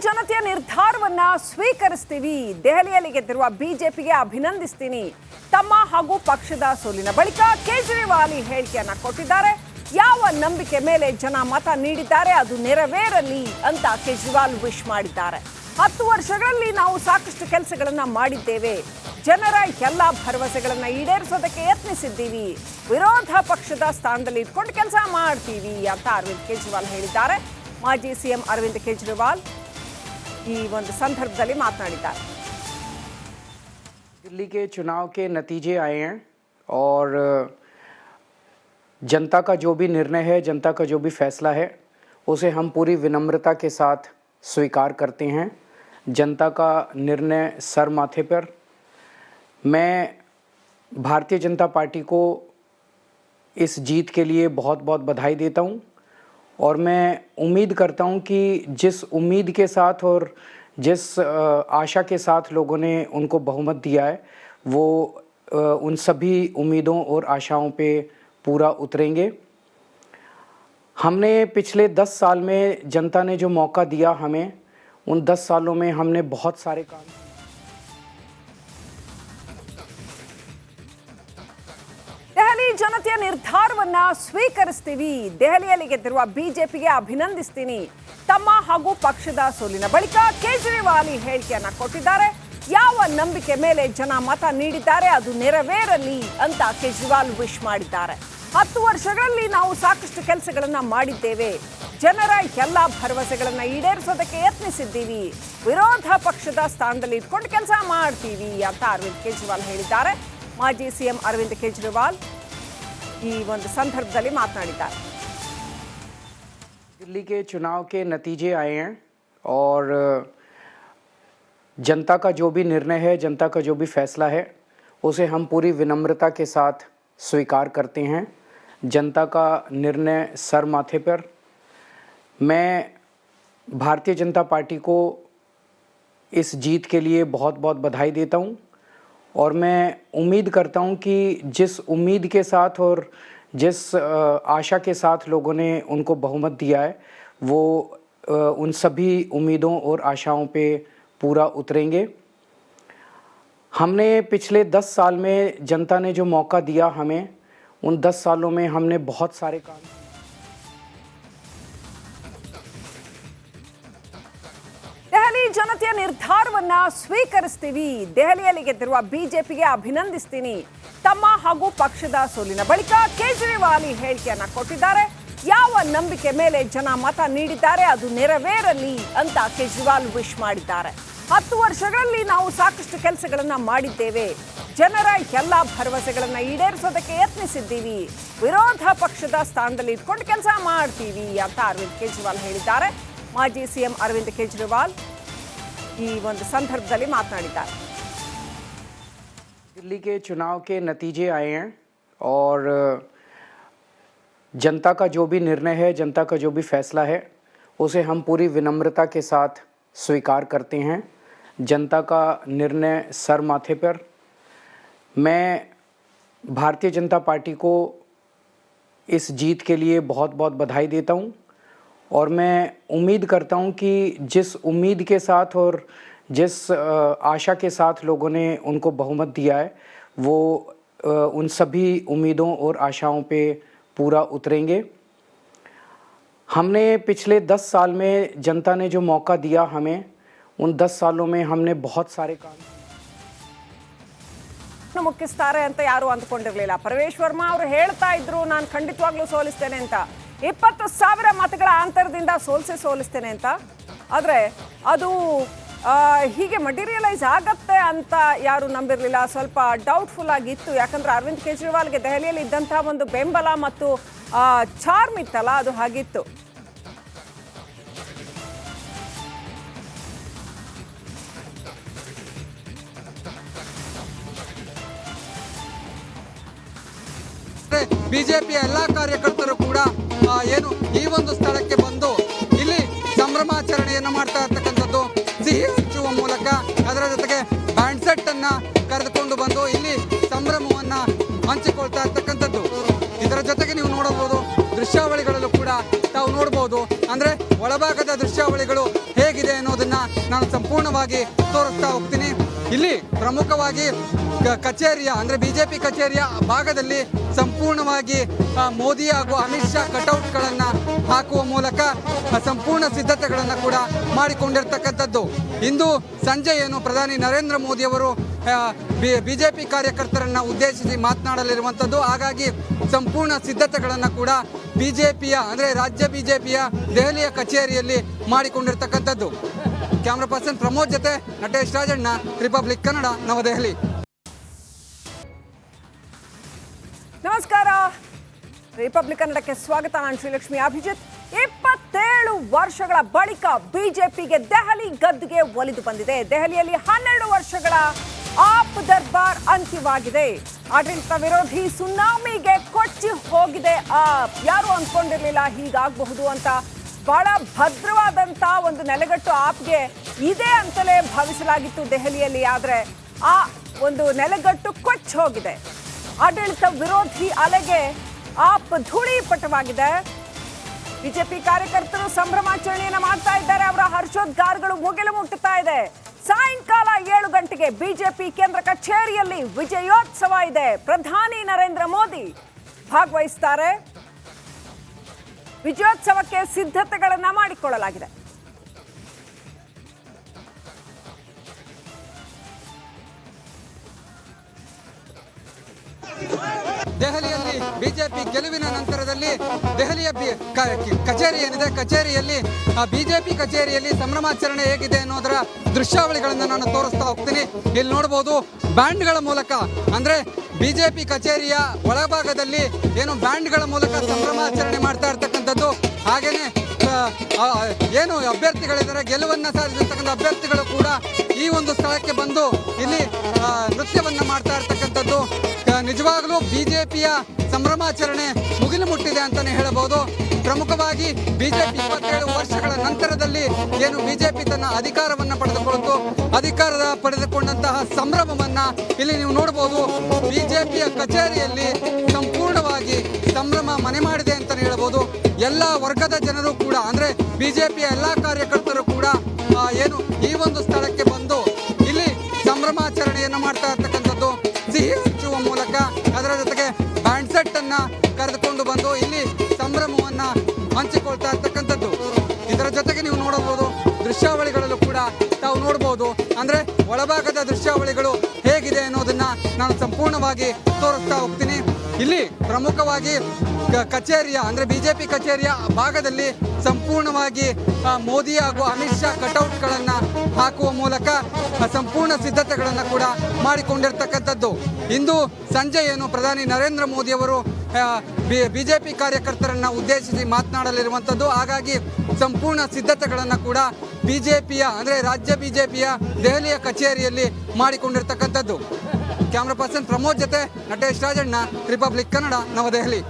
ಜನತೆಯ ನಿರ್ಧಾರವನ್ನ ಸ್ವೀಕರಿಸ್ತೀವಿ. ದೆಹಲಿಯಲ್ಲಿ ಗೆದ್ದಿರುವ ಬಿಜೆಪಿಗೆ ಅಭಿನಂದಿಸ್ತೀನಿ. ತಮ್ಮ ಹಾಗೂ ಪಕ್ಷದ ಸೋಲಿನ ಬಳಿಕ ಕೇಜ್ರಿವಾಲ್ ಈ ಹೇಳಿಕೆಯನ್ನ ಕೊಟ್ಟಿದ್ದಾರೆ. ಯಾವ ನಂಬಿಕೆ ಮೇಲೆ ಜನ ಮತ ನೀಡಿದ್ದಾರೆ, ಅದು ನೆರವೇರಲಿ ಅಂತ ಕೇಜ್ರಿವಾಲ್ ವಿಶ್ ಮಾಡಿದ್ದಾರೆ. ಹತ್ತು ವರ್ಷಗಳಲ್ಲಿ ನಾವು ಸಾಕಷ್ಟು ಕೆಲಸಗಳನ್ನ ಮಾಡಿದ್ದೇವೆ. ಜನರ ಎಲ್ಲ ಭರವಸೆಗಳನ್ನ ಈಡೇರಿಸೋದಕ್ಕೆ ಯತ್ನಿಸಿದ್ದೀವಿ. ವಿರೋಧ ಪಕ್ಷದ ಸ್ಥಾನದಲ್ಲಿ ಇಟ್ಕೊಂಡು ಕೆಲಸ ಮಾಡ್ತೀವಿ ಅಂತ ಅರವಿಂದ್ ಕೇಜ್ರಿವಾಲ್ ಹೇಳಿದ್ದಾರೆ. ಮಾಜಿ ಸಿಎಂ ಅರವಿಂದ್ ಕೇಜ್ರಿವಾಲ್ ಈ ಒಂದು ಸಂದರ್ಭದಲ್ಲಿ ಮಾತನಾಡಿದ್ದಾರೆ दिल्ली के चुनाव के नतीजे आए हैं और जनता का जो भी निर्णय है जनता का जो भी फैसला है उसे हम पूरी विनम्रता के साथ स्वीकार करते हैं जनता का निर्णय सर माथे पर मैं भारतीय जनता पार्टी को इस जीत के लिए बहुत बहुत बधाई देता हूँ और मैं उम्मीद करता हूँ कि जिस उम्मीद के साथ और जिस आशा के साथ लोगों ने उनको बहुमत दिया है, वो उन सभी उम्मीदों और आशाओं पे पूरा उतरेंगे। हमने पिछले दस साल में जनता ने जो मौका दिया हमें, उन दस सालों में हमने बहुत सारे काम ನಿರ್ಧಾರವನ್ನ ಸ್ವೀಕರಿಸ್ತೀವಿ. ದೆಹಲಿಯಲ್ಲಿ ಗೆದ್ದಿರುವ ಬಿಜೆಪಿಗೆ ಅಭಿನಂದಿಸ್ತೀನಿ. ತಮ್ಮ ಹಾಗೂ ಪಕ್ಷದ ಸೋಲಿನ ಬಳಿಕ ಕೇಜ್ರಿವಾಲ್ ಈ ಹೇಳಿಕೆಯನ್ನ ಕೊಟ್ಟಿದ್ದಾರೆ. ಯಾವ ನಂಬಿಕೆ ಮೇಲೆ ಜನ ಮತ ನೀಡಿದ್ದಾರೆ, ಅದು ನೆರವೇರಲಿ ಅಂತ ಕೇಜ್ರಿವಾಲ್ ವಿಶ್ ಮಾಡಿದ್ದಾರೆ. ಹತ್ತು ವರ್ಷಗಳಲ್ಲಿ ನಾವು ಸಾಕಷ್ಟು ಕೆಲಸಗಳನ್ನ ಮಾಡಿದ್ದೇವೆ. ಜನರ ಎಲ್ಲ ಭರವಸೆಗಳನ್ನ ಈಡೇರಿಸೋದಕ್ಕೆ ಯತ್ನಿಸಿದ್ದೀವಿ. ವಿರೋಧ ಪಕ್ಷದ ಸ್ಥಾನದಲ್ಲಿ ಇಟ್ಕೊಂಡು ಕೆಲಸ ಮಾಡ್ತೀವಿ ಅಂತ ಅರವಿಂದ್ ಕೇಜ್ರಿವಾಲ್ ಹೇಳಿದ್ದಾರೆ. ಮಾಜಿ ಸಿಎಂ ಅರವಿಂದ್ ಕೇಜ್ರಿವಾಲ್ ಈ ಒಂದು ಸಂದರ್ಭದಲ್ಲಿ ಮಾತನಾಡಿದ್ದಾರೆ दिल्ली के चुनाव के नतीजे आए हैं और जनता का जो भी निर्णय है जनता का जो भी फैसला है उसे हम पूरी विनम्रता के साथ स्वीकार करते हैं जनता का निर्णय सर माथे पर मैं भारतीय जनता पार्टी को इस जीत के लिए बहुत बहुत बधाई देता हूँ और मैं उम्मीद करता हूँ कि जिस उम्मीद के साथ और जिस आशा के साथ लोगों ने उनको बहुमत दिया है, वो उन सभी उम्मीदों और आशाओं पे पूरा उतरेंगे। हमने पिछले दस साल में जनता ने जो मौका दिया हमें, उन दस सालों में हमने बहुत सारे काम ಜನತೆಯ ನಿರ್ಧಾರವನ್ನ ಸ್ವೀಕರಿಸ್ತೀವಿ. ದೆಹಲಿಯಲ್ಲಿ ಗೆದ್ದಿರುವ ಬಿಜೆಪಿಗೆ ಅಭಿನಂದಿಸ್ತೀನಿ. ತಮ್ಮ ಹಾಗೂ ಪಕ್ಷದ ಸೋಲಿನ ಬಳಿಕ ಕೇಜ್ರಿವಾಲ್ ಈ ಹೇಳಿಕೆಯನ್ನ ಕೊಟ್ಟಿದ್ದಾರೆ. ಯಾವ ನಂಬಿಕೆ ಮೇಲೆ ಜನ ಮತ ನೀಡಿದ್ದಾರೆ, ಅದು ನೆರವೇರಲಿ ಅಂತ ಕೇಜ್ರಿವಾಲ್ ವಿಶ್ ಮಾಡಿದ್ದಾರೆ. ಹತ್ತು ವರ್ಷಗಳಲ್ಲಿ ನಾವು ಸಾಕಷ್ಟು ಕೆಲಸಗಳನ್ನ ಮಾಡಿದ್ದೇವೆ. ಜನರ ಎಲ್ಲ ಭರವಸೆಗಳನ್ನ ಈಡೇರಿಸೋದಕ್ಕೆ ಯತ್ನಿಸಿದ್ದೀವಿ. ವಿರೋಧ ಪಕ್ಷದ ಸ್ಥಾನದಲ್ಲಿ ಇಟ್ಕೊಂಡು ಕೆಲಸ ಮಾಡ್ತೀವಿ ಅಂತ ಅರವಿಂದ್ ಕೇಜ್ರಿವಾಲ್ ಹೇಳಿದ್ದಾರೆ. ಮಾಜಿ ಸಿಎಂ ಅರವಿಂದ್ ಕೇಜ್ರಿವಾಲ್ ಈ ಒಂದು ಸಂದರ್ಭದಲ್ಲಿ ಮಾತನಾಡಿದ್ದಾರೆ दिल्ली के चुनाव के नतीजे आए हैं और जनता का जो भी निर्णय है जनता का जो भी फैसला है उसे हम पूरी विनम्रता के साथ स्वीकार करते हैं जनता का निर्णय सर माथे पर मैं भारतीय जनता पार्टी को इस जीत के लिए बहुत बहुत बधाई देता हूँ और मैं उम्मीद करता हूँ कि जिस उम्मीद के साथ और जिस अ, आशा के साथ लोगों ने उनको बहुमत दिया है वो अ, उन सभी उम्मीदों और आशाओं पे पूरा उतरेंगे हमने पिछले दस साल में जनता ने जो मौका दिया हमें उन दस सालों में हमने बहुत सारे काम ಮುಕ್ಕಿಸ್ತಾರೆ ಅಂತ ಯಾರು ಅಂದ್ಕೊಂಡಿರ್ಲಿಲ್ಲ ಪರಮೇಶ್ ವರ್ಮಾ ಅವರು ಹೇಳ್ತಾ ಇದ್ರು ನಾನು ಖಂಡಿತವಾಗ್ಲೂ ಸೋಲಿಸ್ತೇನೆ ಅಂತ ಇಪ್ಪತ್ತು ಸಾವಿರ ಮತಗಳ ಅಂತರದಿಂದ ಸೋಲ್ಸಿ ಸೋಲಿಸ್ತೇನೆ ಅಂತ. ಆದರೆ ಅದು ಹೀಗೆ ಮಟೀರಿಯಲೈಸ್ ಆಗತ್ತೆ ಅಂತ ಯಾರು ನಂಬಿರಲಿಲ್ಲ. ಸ್ವಲ್ಪ ಡೌಟ್ಫುಲ್ ಆಗಿತ್ತು. ಯಾಕಂದ್ರೆ ಅರವಿಂದ್ ಕೇಜ್ರಿವಾಲ್ಗೆ ದೆಹಲಿಯಲ್ಲಿ ಇದ್ದಂತಹ ಒಂದು ಬೆಂಬಲ ಮತ್ತು ಚಾರ್ಮ್ ಇತ್ತಲ್ಲ, ಅದು ಹಾಗಿತ್ತು. ಬಿಜೆಪಿ ಎಲ್ಲಾ ಕಾರ್ಯಕರ್ತರು ಕೂಡ ಏನು ಈ ಒಂದು ಸ್ಥಳಕ್ಕೆ ಬಂದು ಇಲ್ಲಿ ಸಂಭ್ರಮಾಚರಣೆಯನ್ನು ಮಾಡ್ತಾ ಇರ್ತಕ್ಕಂಥದ್ದು ಸಿಹಿ ಹಂಚುವ ಮೂಲಕ ಅದರ ಜೊತೆಗೆ ಬ್ಯಾಂಡ್ ಸೆಟ್ ಅನ್ನ ಕರೆದುಕೊಂಡು ಬಂದು ಇಲ್ಲಿ ಸಂಭ್ರಮವನ್ನ ಹಂಚಿಕೊಳ್ತಾ ಇರ್ತಕ್ಕಂಥದ್ದು. ಇದರ ಜೊತೆಗೆ ನೀವು ನೋಡಬಹುದು ದೃಶ್ಯಾವಳಿಗಳಲ್ಲೂ ಕೂಡ ತಾವು ನೋಡಬಹುದು. ಅಂದ್ರೆ ಒಳಭಾಗದ ದೃಶ್ಯಾವಳಿಗಳು ಹೇಗಿದೆ ಅನ್ನೋದನ್ನ ನಾನು ಸಂಪೂರ್ಣವಾಗಿ ತೋರಿಸ್ತಾ ಹೋಗ್ತೀನಿ. ಇಲ್ಲಿ ಪ್ರಮುಖವಾಗಿ ಕಚೇರಿಯ, ಅಂದ್ರೆ ಬಿಜೆಪಿ ಕಚೇರಿಯ ಭಾಗದಲ್ಲಿ ಸಂಪೂರ್ಣವಾಗಿ ಮೋದಿ ಹಾಗೂ ಅಮಿತ್ ಶಾ ಕಟೌಟ್ಗಳನ್ನು ಹಾಕುವ ಮೂಲಕ ಸಂಪೂರ್ಣ ಸಿದ್ಧತೆಗಳನ್ನ ಕೂಡ ಮಾಡಿಕೊಂಡಿರ್ತಕ್ಕಂಥದ್ದು. ಇಂದು ಸಂಜೆ ಏನು ಪ್ರಧಾನಿ ನರೇಂದ್ರ ಮೋದಿ ಅವರು ಬಿಜೆಪಿ ಕಾರ್ಯಕರ್ತರನ್ನ ಉದ್ದೇಶಿಸಿ ಮಾತನಾಡಲಿರುವಂಥದ್ದು. ಹಾಗಾಗಿ ಸಂಪೂರ್ಣ ಸಿದ್ಧತೆಗಳನ್ನ ಕೂಡ ಬಿಜೆಪಿಯ, ಅಂದ್ರೆ ರಾಜ್ಯ ಬಿಜೆಪಿಯ ದೆಹಲಿಯ ಕಚೇರಿಯಲ್ಲಿ ಮಾಡಿಕೊಂಡಿರ್ತಕ್ಕಂಥದ್ದು. ಕ್ಯಾಮ್ರಾ ಪರ್ಸನ್ ಪ್ರಮೋದ್ ಜೊತೆ ನಟೇಶ್ ರಾಜಣ್ಣ, ರಿಪಬ್ಲಿಕ್ ಕನ್ನಡ, ನವದೆಹಲಿ. ನಮಸ್ಕಾರ. ರಿಪಬ್ಲಿಕ್ ಕನ್ನಡಕ್ಕೆ ಸ್ವಾಗತ, ನಾನು ಶ್ರೀಲಕ್ಷ್ಮಿ ಅಭಿಜಿತ್. ಇಪ್ಪತ್ತೇಳು ವರ್ಷಗಳ ಬಳಿಕ ಬಿಜೆಪಿಗೆ ದೆಹಲಿ ಗದ್ದುಗೆ ಒಲಿದು ಬಂದಿದೆ. ದೆಹಲಿಯಲ್ಲಿ ಹನ್ನೆರಡು ವರ್ಷಗಳ ಆಪ್ ದರ್ಬಾರ್ ಅಂತ್ಯವಾಗಿದೆ. ಆಡಳಿತ ವಿರೋಧಿ ಸುನಾಮಿಗೆ ಕೊಚ್ಚಿ ಹೋಗಿದೆ ಆಪ್. ಯಾರು ಅಂದ್ಕೊಂಡಿರ್ಲಿಲ್ಲ ಹೀಗಾಗಬಹುದು ಅಂತ ಬಹಳ ಭದ್ರವಾದಂತ ಒಂದು ನೆಲೆಗಟ್ಟು ಆಪ್ಗೆ ಇದೆ ಅಂತಲೇ ಭಾವಿಸಲಾಗಿತ್ತು ದೆಹಲಿಯಲ್ಲಿ, ಆದ್ರೆ ಆ ಒಂದು ನೆಲೆಗಟ್ಟು ಕೊಚ್ಚಿ ಹೋಗಿದೆ. ಆಡಳಿತ ವಿರೋಧಿ ಅಲೆಗೆ ಆಪ್ ಧೂಳೀಪಟವಾಗಿದೆ ಬಿಜೆಪಿ ಕಾರ್ಯಕರ್ತರು ಸಂಭ್ರಮಾಚರಣೆಯನ್ನು ಮಾಡ್ತಾ ಇದ್ದಾರೆ. ಅವರ ಹರ್ಷೋದ್ಗಾರಗಳು ಮುಗಿಲು ಮುಟ್ಟುತ್ತಾ ಇದೆ. ಸಾಯಂಕಾಲ ಏಳು ಗಂಟೆಗೆ ಬಿಜೆಪಿ ಕೇಂದ್ರ ಕಚೇರಿಯಲ್ಲಿ ವಿಜಯೋತ್ಸವ ಇದೆ. ಪ್ರಧಾನಿ ನರೇಂದ್ರ ಮೋದಿ ಭಾಗವಹಿಸ್ತಾರೆ. ವಿಜಯೋತ್ಸವಕ್ಕೆ ಸಿದ್ಧತೆಗಳನ್ನು ಮಾಡಿಕೊಳ್ಳಲಾಗಿದೆ. ದೆಹಲಿಯಲ್ಲಿ ಬಿಜೆಪಿ ಗೆಲುವಿನ ನಂತರದಲ್ಲಿ ದೆಹಲಿಯ ಕಚೇರಿ ಏನಿದೆ ಕಚೇರಿಯಲ್ಲಿ ಆ ಬಿಜೆಪಿ ಕಚೇರಿಯಲ್ಲಿ ಸಂಭ್ರಮಾಚರಣೆ ಹೇಗಿದೆ ಅನ್ನೋದರ ದೃಶ್ಯಾವಳಿಗಳನ್ನು ನಾನು ತೋರಿಸ್ತಾ ಹೋಗ್ತೀನಿ. ಇಲ್ಲಿ ನೋಡ್ಬೋದು ಬ್ಯಾಂಡ್ಗಳ ಮೂಲಕ ಅಂದ್ರೆ ಬಿಜೆಪಿ ಕಚೇರಿಯ ಒಳಭಾಗದಲ್ಲಿ ಏನು ಬ್ಯಾಂಡ್ಗಳ ಮೂಲಕ ಸಂಭ್ರಮಾಚರಣೆ ಮಾಡ್ತಾ ಇರ್ತಕ್ಕಂಥದ್ದು. ಆ, ಏನು ಅಭ್ಯರ್ಥಿಗಳಿದ್ದಾರೆ ಗೆಲುವನ್ನ ಸಾಧಿಸಿರ್ತಕ್ಕಂಥ ಅಭ್ಯರ್ಥಿಗಳು ಕೂಡ ಈ ಒಂದು ಸ್ಥಳಕ್ಕೆ ಬಂದು ಇಲ್ಲಿ ನೃತ್ಯವನ್ನು ಮಾಡ್ತಾ ಇರ್ತಕ್ಕಂಥದ್ದು. ನಿಜವಾಗ್ಲೂ ಬಿಜೆಪಿಯ ಸಂಭ್ರಮಾಚರಣೆ ಮುಗಿಲು ಮುಟ್ಟಿದೆ ಅಂತಾನೆ ಹೇಳಬಹುದು. ಪ್ರಮುಖವಾಗಿ ಬಿಜೆಪಿ ಇಪ್ಪತ್ತೇಳು ವರ್ಷಗಳ ನಂತರದಲ್ಲಿ ಏನು ಬಿಜೆಪಿ ತನ್ನ ಅಧಿಕಾರವನ್ನ ಪಡೆದುಕೊಳ್ತು ಅಧಿಕಾರದ ಪಡೆದುಕೊಂಡಂತಹ ಸಂಭ್ರಮವನ್ನ ಇಲ್ಲಿ ನೀವು ನೋಡಬಹುದು. ಬಿಜೆಪಿಯ ಕಚೇರಿಯಲ್ಲಿ ಸಂಪೂರ್ಣವಾಗಿ ಸಂಭ್ರಮ ಮನೆ ಮಾಡಿದೆ ಅಂತಾನೆ ಹೇಳಬಹುದು. ಎಲ್ಲ ವರ್ಗದ ಜನರು ಕೂಡ, ಅಂದ್ರೆ ಬಿಜೆಪಿಯ ಎಲ್ಲಾ ಕಾರ್ಯಕರ್ತರು ಬ್ಯಾಂಡ್ ಸೆಟ್ ಅನ್ನ ಕರೆದುಕೊಂಡು ಬಂದು ಇಲ್ಲಿ ಸಂಭ್ರಮವನ್ನ ಹಂಚಿಕೊಳ್ತಾ ಇರ್ತಕ್ಕಂಥದ್ದು. ಇದರ ಜೊತೆಗೆ ನೀವು ನೋಡಬಹುದು, ದೃಶ್ಯಾವಳಿಗಳಲ್ಲೂ ಕೂಡ ತಾವು ನೋಡಬಹುದು. ಅಂದ್ರೆ ಒಳಭಾಗದ ದೃಶ್ಯಾವಳಿಗಳು ಹೇಗಿದೆ ಅನ್ನೋದನ್ನ ನಾನು ಸಂಪೂರ್ಣವಾಗಿ ತೋರಿಸ್ತಾ ಹೋಗ್ತೀನಿ. ಇಲ್ಲಿ ಪ್ರಮುಖವಾಗಿ ಕಚೇರಿಯ, ಅಂದ್ರೆ ಬಿಜೆಪಿ ಕಚೇರಿಯ ಭಾಗದಲ್ಲಿ ಸಂಪೂರ್ಣವಾಗಿ ಮೋದಿ ಹಾಗೂ ಅಮಿತ್ ಶಾ ಕಟೌಟ್ಗಳನ್ನ ಹಾಕುವ ಮೂಲಕ ಸಂಪೂರ್ಣ ಸಿದ್ಧತೆಗಳನ್ನ ಕೂಡ ಮಾಡಿಕೊಂಡಿರ್ತಕ್ಕಂಥದ್ದು. ಇಂದು ಸಂಜೆ ಏನು ಪ್ರಧಾನಿ ನರೇಂದ್ರ ಮೋದಿ ಅವರು ಬಿಜೆಪಿ ಕಾರ್ಯಕರ್ತರನ್ನ ಉದ್ದೇಶಿಸಿ ಮಾತನಾಡಲಿರುವಂಥದ್ದು, ಹಾಗಾಗಿ ಸಂಪೂರ್ಣ ಸಿದ್ಧತೆಗಳನ್ನ ಕೂಡ ಬಿಜೆಪಿಯ ಅಂದ್ರೆ ರಾಜ್ಯ ಬಿಜೆಪಿಯ ದೆಹಲಿಯ ಕಚೇರಿಯಲ್ಲಿ ಮಾಡಿಕೊಂಡಿರ್ತಕ್ಕಂಥದ್ದು. ಕ್ಯಾಮ್ರಾ ಪರ್ಸನ್ ಪ್ರಮೋದ್ ಜೊತೆ ನಟೇಶ್ ರಾಜಣ್ಣ ರಿಪಬ್ಲಿಕ್ ಕನ್ನಡ ನವದೆಹಲಿ.